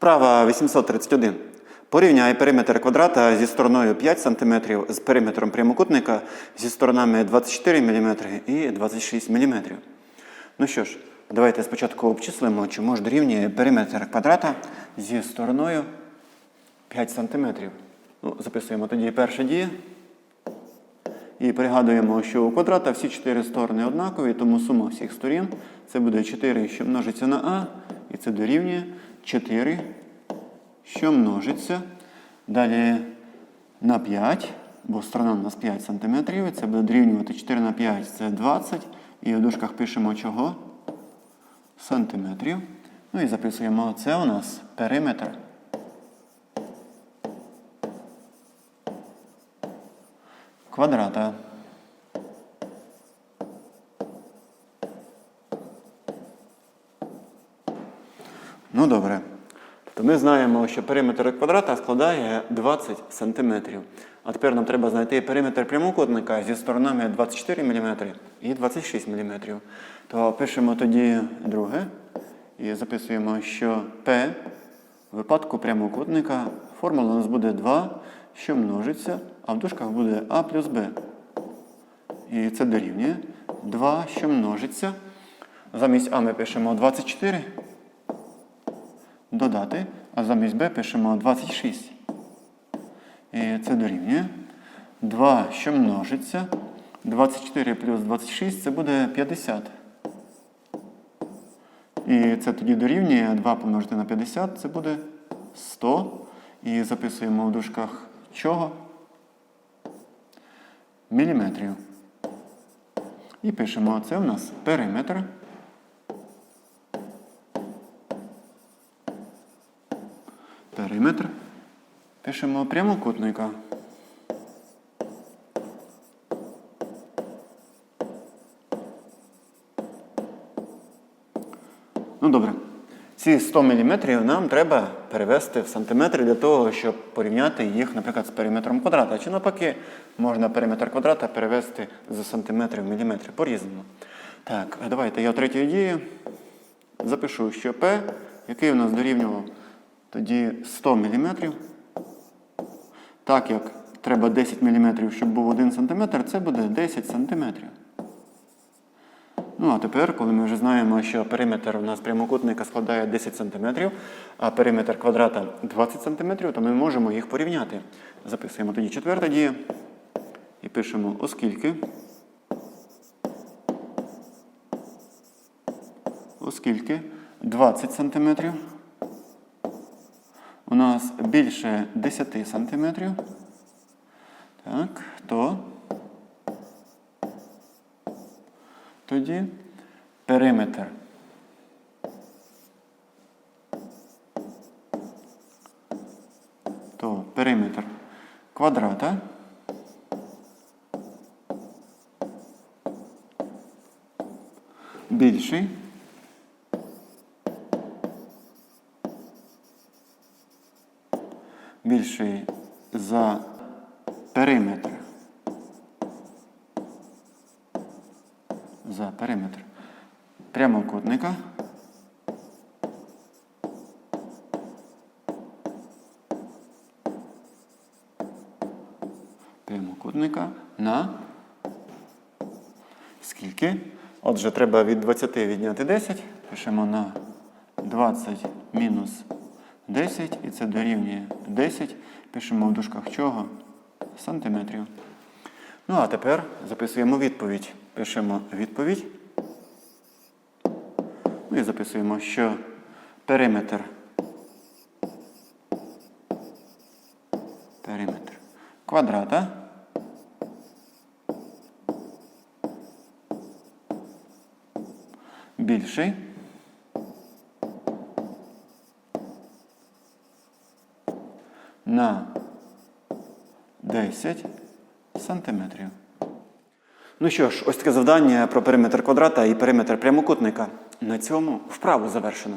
Вправа 831. Порівняй периметр квадрата зі стороною 5 см з периметром прямокутника зі сторонами 24 мм і 26 мм. Ну що ж, давайте спочатку обчислимо, чому ж дорівнює периметр квадрата зі стороною 5 см. Ну, записуємо тоді перша дія. І пригадуємо, що у квадрата всі чотири сторони однакові, тому сума всіх сторін це буде 4, що множиться на А, і це дорівнює 4, що множиться. Далі на 5, бо сторона у нас 5 см, і це буде дорівнювати 4 на 5 це 20. І в дужках пишемо чого? Сантиметрів. Ну і записуємо, це у нас периметр. квадрата. Ну добре. Тобто ми знаємо, що периметр квадрата складає 20 см. А тепер нам треба знайти периметр прямокутника зі сторонами 24 мм і 26 мм. То пишемо тоді друге і записуємо, що P в випадку прямокутника формула у нас буде 2, що множиться, а в дужках буде А плюс Б. І це дорівнює 2, що множиться. Замість А ми пишемо 24. Додати, а замість Б пишемо 26. І це дорівнює 2, що множиться. 24 плюс 26 це буде 50. І це тоді дорівнює 2 помножити на 50, це буде 100. І записуємо в дужках чого? Міліметрів. І пишемо, це у нас периметр. Периметр. Пишемо прямокутника. Ну добре. Ці 100 мм нам треба перевести в сантиметри для того, щоб порівняти їх, наприклад, з периметром квадрата. Чи навпаки, можна периметр квадрата перевести з сантиметрів в міліметри по-різному. Так, давайте я третьою дією запишу, що P, який у нас дорівнював тоді 100 мм. Так як треба 10 мм, щоб був 1 см, це буде 10 см. Ну, а тепер, коли ми вже знаємо, що периметр у нас прямокутника складає 10 см, а периметр квадрата 20 см, то ми можемо їх порівняти. Записуємо тоді четверта дія і пишемо, оскільки. Оскільки 20 см у нас більше 10 см, так, то. Тоді периметр. То периметр квадрата. Більший більший за периметр за периметр прямокутника. Прямокутника на скільки? Отже, треба від 20 відняти 10. Пишемо на 20 мінус 10, і це дорівнює 10. Пишемо в дужках чого? Сантиметрів. Ну, а тепер записуємо відповідь. Пишемо відповідь. Ну і записуємо, що периметр. Периметр квадрата. Більший. На 10 сантиметрів. Ну що ж, ось таке завдання про периметр квадрата і периметр прямокутника. На цьому вправу завершено.